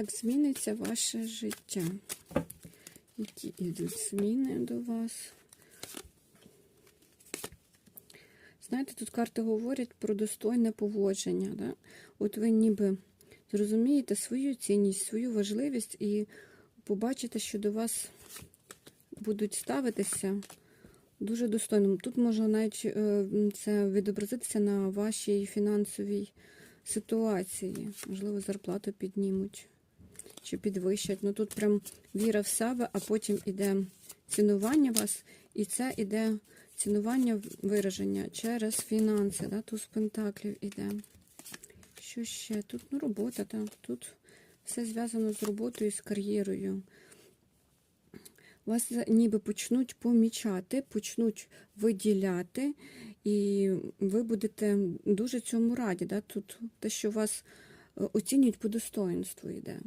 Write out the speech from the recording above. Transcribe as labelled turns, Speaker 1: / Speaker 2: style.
Speaker 1: Як зміниться ваше життя? Які йдуть зміни до вас? Знаєте, тут карти говорять про достойне поводження. Да? От ви ніби зрозумієте свою цінність, свою важливість і побачите, що до вас будуть ставитися дуже достойно. Тут може навіть е, це відобразитися на вашій фінансовій ситуації. Можливо, зарплату піднімуть чи підвищать. Ну тут прям віра в себе, а потім іде цінування вас, і це іде цінування вираження через фінанси. Да? Туз пентаклів іде. Що ще? Тут ну, робота, так. Тут все зв'язано з роботою, з кар'єрою. Вас ніби почнуть помічати, почнуть виділяти, і ви будете дуже цьому раді. Да? Тут те, що вас е, оцінюють по достоинству йде.